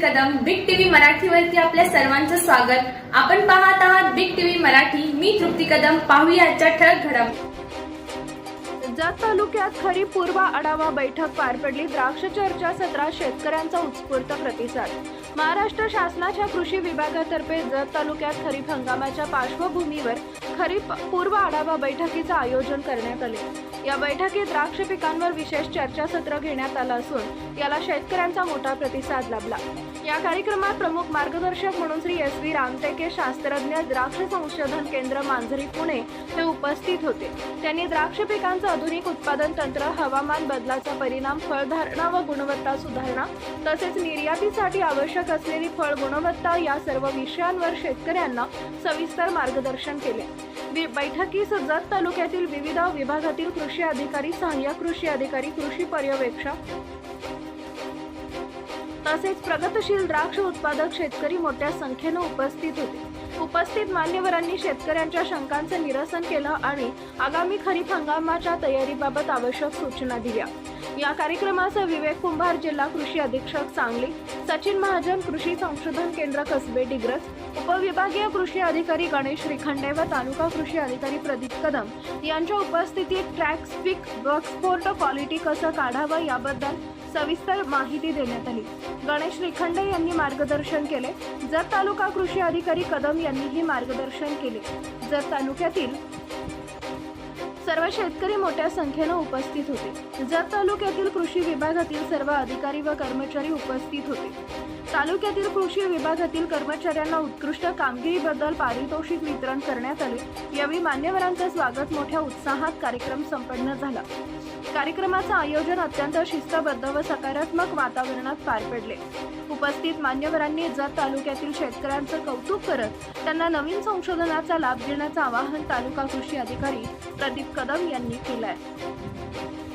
मराठीवरती आपल्या सर्वांचं स्वागत. आपण पाहत आहात बिग टीव्ही मराठी. मी तृप्ती कदम. पाहूया आजच्या ठळक घडम. जत तालुक्यात खरीप पूर्व आढावा बैठक पार पडली. द्राक्ष चर्चा सत्रात शेतकऱ्यांचा उत्स्फूर्त प्रतिसाद. महाराष्ट्र शासनाच्या कृषी विभागातर्फे जत तालुक्यात खरीप हंगामाच्या पार्श्वभूमीवर खरीप पूर्व आढावा बैठकीचं आयोजन करण्यात आले. या बैठकीत द्राक्ष पिकांवर विशेष चर्चासत्र घेण्यात आलं असून याला शेतकऱ्यांचा मोठा प्रतिसाद लाभला. या कार्यक्रमात प्रमुख मार्गदर्शक म्हणून श्री एस व्ही रामटेके शास्त्रज्ञ द्राक्ष संशोधन केंद्र मांजरी पुणे हे उपस्थित होते. त्यांनी द्राक्ष पिकांचं आधुनिक उत्पादन तंत्र हवामान बदलाचा परिणाम फळधारणा व गुणवत्ता सुधारणा तसेच निर्यातीसाठी आवश्यक असलेली फळ गुणवत्ता या सर्व विषयांवर शेतकऱ्यांना सविस्तर मार्गदर्शन केले. बैठकीस जत तालुक्यातील विविध विभागातील कृषी अधिकारी सहाय्यक कृषी अधिकारी कृषी पर्यवेक्षक तसेच प्रगतशील द्राक्ष उत्पादक शेतकरी मोठ्या संख्येनं उपस्थित होते. उपस्थित मान्यवरांनी शेतकऱ्यांच्या शंकांचं निरसन केलं आणि आगामी खरीप हंगामाच्या तयारीबाबत आवश्यक सूचना दिल्या. या कार्यक्रमाचं विवेक कुंभार जिल्हा कृषी अधीक्षक सांगली सचिन महाजन कृषी संशोधन केंद्र कसबे डिग्रस उपविभागीय कृषी अधिकारी गणेश श्रीखंडे व तालुका कृषी अधिकारी प्रदीप कदम. यांच्या उपस्थितीत ट्रॅक स्पीक वर्कस्पोर्ट क्वालिटी कसं काढावं याबद्दल सविस्तर माहिती देण्यात आली. गणेश श्रीखंडे यांनी मार्गदर्शन केले. जत तालुका कृषी अधिकारी कदम यांनीही मार्गदर्शन केले. जत तालुक्यातील सर्व शेतकरी मोठ्या संख्येनं उपस्थित होते. जत तालुक्यातील कृषी विभागातील सर्व अधिकारी व कर्मचारी उपस्थित होते. तालुक्यातील कृषी विभागातील कर्मचाऱ्यांना उत्कृष्ट कामगिरीबद्दल पारितोषिक वितरण करण्यात आले. यावेळी मान्यवरांचं स्वागत मोठ्या उत्साहात कार्यक्रम संपन्न झाला. कार्यक्रमाचं आयोजन अत्यंत शिस्तबद्ध व सकारात्मक वातावरणात पार पडले. उपस्थित मान्यवरांनी जत तालुक्यातील शेतकऱ्यांचं कौतुक करत त्यांना नवीन संशोधनाचा लाभ देण्याचं आवाहन तालुका कृषी अधिकारी प्रदीप कदम यांनी केलाय.